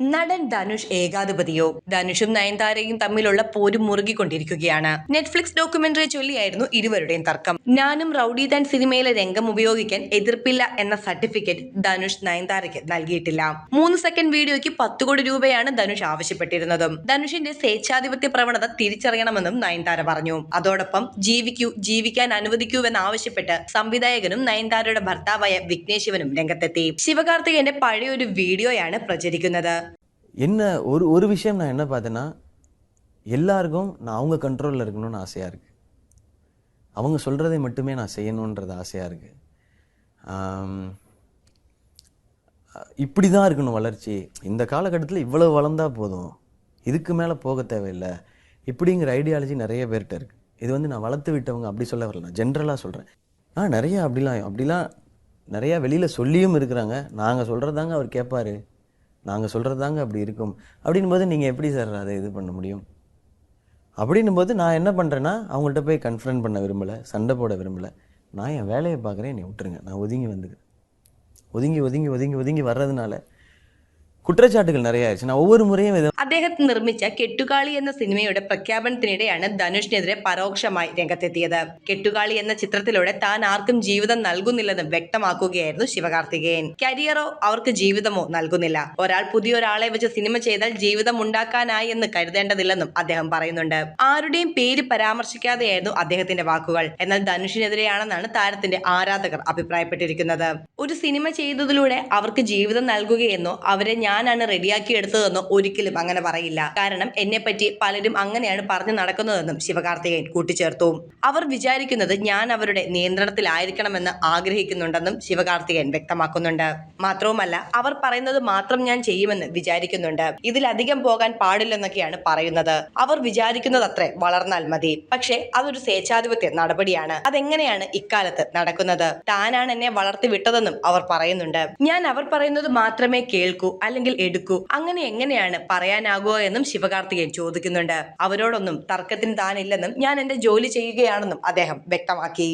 നടൻ ധനുഷ് ഏകാധിപതിയോ? ധനുഷും നയൻതാരയും തമ്മിലുള്ള പോരും മുറുകിക്കൊണ്ടിരിക്കുകയാണ്. നെറ്റ്ഫ്ലിക്സ് ഡോക്യുമെന്ററി ചൊല്ലിയായിരുന്നു ഇരുവരുടെയും തർക്കം. ഞാനും റൌഡി താൻ സിനിമയിലെ രംഗം ഉപയോഗിക്കാൻ എതിർപ്പില്ല എന്ന സർട്ടിഫിക്കറ്റ് ധനുഷ് നയൻതാരയ്ക്ക് നൽകിയിട്ടില്ല. മൂന്ന് സെക്കൻഡ് വീഡിയോയ്ക്ക് പത്ത് കോടി രൂപയാണ് ധനുഷ് ആവശ്യപ്പെട്ടിരുന്നതും. ധനുഷിന്റെ സ്വേച്ഛാധിപത്യ പ്രവണത തിരിച്ചറിയണമെന്നും നയൻതാര പറഞ്ഞു. അതോടൊപ്പം ജീവിക്കൂ ജീവിക്കാൻ അനുവദിക്കൂവെന്നാവശ്യപ്പെട്ട് സംവിധായകനും നയൻതാരയുടെ ഭർത്താവായ വിഘ്നേശിവനും രംഗത്തെത്തി. ശിവകാർത്തികേയന്റെ പഴയൊരു വീഡിയോയാണ് പ്രചരിക്കുന്നത്. என்ன ஒரு ஒரு விஷயம் நான் என்ன பார்த்தேன்னா எல்லாருக்கும் நான் அவங்க கண்ட்ரோலில் இருக்கணும்னு ஆசையாக இருக்குது அவங்க சொல்கிறதை மட்டுமே நான் செய்யணுன்றது ஆசையாக இருக்குது இப்படி தான் இருக்கணும் வளர்ச்சி. இந்த காலகட்டத்தில் இவ்வளவு வளர்ந்தா போதும். இதுக்கு மேலே போக தேவையில்லை. இப்படிங்கிற ஐடியாலஜி நிறைய பேர்கிட்ட இருக்குது இது வந்து நான் வளர்த்து விட்டவங்க அப்படி சொல்ல வரல. ஜென்ரலாக சொல்கிறேன் ஆ நிறைய அப்படிலாம் அப்படிலாம் நிறையா வெளியில் சொல்லியும் இருக்கிறாங்க. நாங்கள் சொல்கிறதாங்க அவர் கேட்பார் நாங்கள் சொல்கிறது தாங்க அப்படி இருக்கும். அப்படின் போது நீங்கள் எப்படி சார் அதை இது பண்ண முடியும்? அப்படின்னும் போது நான் என்ன பண்ணுறேன்னா அவங்கள்ட்ட போய் கன்ஃபரன்ட் பண்ண விரும்பலை சண்டை போட விரும்பலை. நான் என் வேலையை பார்க்குறேன் என்னை விட்டுருங்க. நான் ஒதுங்கி வந்துக்கிறேன். ஒதுங்கி ஒதுங்கி ஒதுங்கி ஒதுங்கி வர்றதுனால குற்றச்சாட்டுகள் நிறைய ஆயிடுச்சு. நான் ஒவ்வொரு முறையும் இதை അദ്ദേഹം നിർമ്മിച്ച കെട്ടുകാളി എന്ന സിനിമയുടെ പ്രഖ്യാപനത്തിനിടെയാണ് ധനുഷിനെതിരെ പരോക്ഷമായി രംഗത്തെത്തിയത്. കെട്ടുകാളി എന്ന ചിത്രത്തിലൂടെ താൻ ആർക്കും ജീവിതം നൽകുന്നില്ലെന്ന് വ്യക്തമാക്കുകയായിരുന്നു ശിവകാർത്തികേയൻ. കരിയറോ അവർക്ക് ജീവിതമോ നൽകുന്നില്ല. ഒരാൾ പുതിയൊരാളെ വെച്ച് സിനിമ ചെയ്താൽ ജീവിതം ഉണ്ടാക്കാനായി എന്ന് കരുതേണ്ടതില്ലെന്നും അദ്ദേഹം പറയുന്നുണ്ട്. ആരുടെയും പേര് പരാമർശിക്കാതെയായിരുന്നു അദ്ദേഹത്തിന്റെ വാക്കുകൾ. എന്നാൽ ധനുഷിനെതിരെയാണെന്നാണ് താരത്തിന്റെ ആരാധകർ അഭിപ്രായപ്പെട്ടിരിക്കുന്നത്. ഒരു സിനിമ ചെയ്തതിലൂടെ അവർക്ക് ജീവിതം നൽകുകയെന്നോ അവരെ ഞാനാണ് റെഡിയാക്കിയെടുത്തതെന്നോ ഒരിക്കലും അങ്ങനെ പറയില്ല. കാരണം എന്നെ പറ്റി പലരും അങ്ങനെയാണ് പറഞ്ഞു നടക്കുന്നതെന്നും ശിവകാർത്തികേയൻ കൂട്ടിച്ചേർത്തു. അവർ വിചാരിക്കുന്നത് ഞാൻ അവരുടെ നിയന്ത്രണത്തിലായിരിക്കണമെന്ന് ആഗ്രഹിക്കുന്നുണ്ടെന്നും ശിവകാർത്തികേയൻ വ്യക്തമാക്കുന്നുണ്ട്. മാത്രവുമല്ല അവർ പറയുന്നത് മാത്രം ഞാൻ ചെയ്യുമെന്ന് വിചാരിക്കുന്നുണ്ട്. ഇതിലധികം പോകാൻ പാടില്ലെന്നൊക്കെയാണ് പറയുന്നത്. അവർ വിചാരിക്കുന്നത് അത്രേ വളർന്നാൽ മതി. പക്ഷേ അതൊരു സ്വേച്ഛാധിപത്യ നടപടിയാണ്. അതെങ്ങനെയാണ് ഇക്കാലത്ത് നടക്കുന്നത്? താനാണ് എന്നെ വളർത്തി വിട്ടതെന്നും അവർ പറയുന്നുണ്ട്. ഞാൻ അവർ പറയുന്നത് മാത്രമേ കേൾക്കൂ അല്ലെങ്കിൽ എടുക്കൂ. അങ്ങനെ എങ്ങനെയാണ് പറയാനാകുക എന്നും ശിവകാർത്തികേയൻ ചോദിക്കുന്നുണ്ട്. അവരോടൊന്നും തർക്കത്തിന് താനില്ലെന്നും ഞാൻ എന്റെ ജോലി ചെയ്യുകയാണെന്നും അദ്ദേഹം വ്യക്തമാക്കി.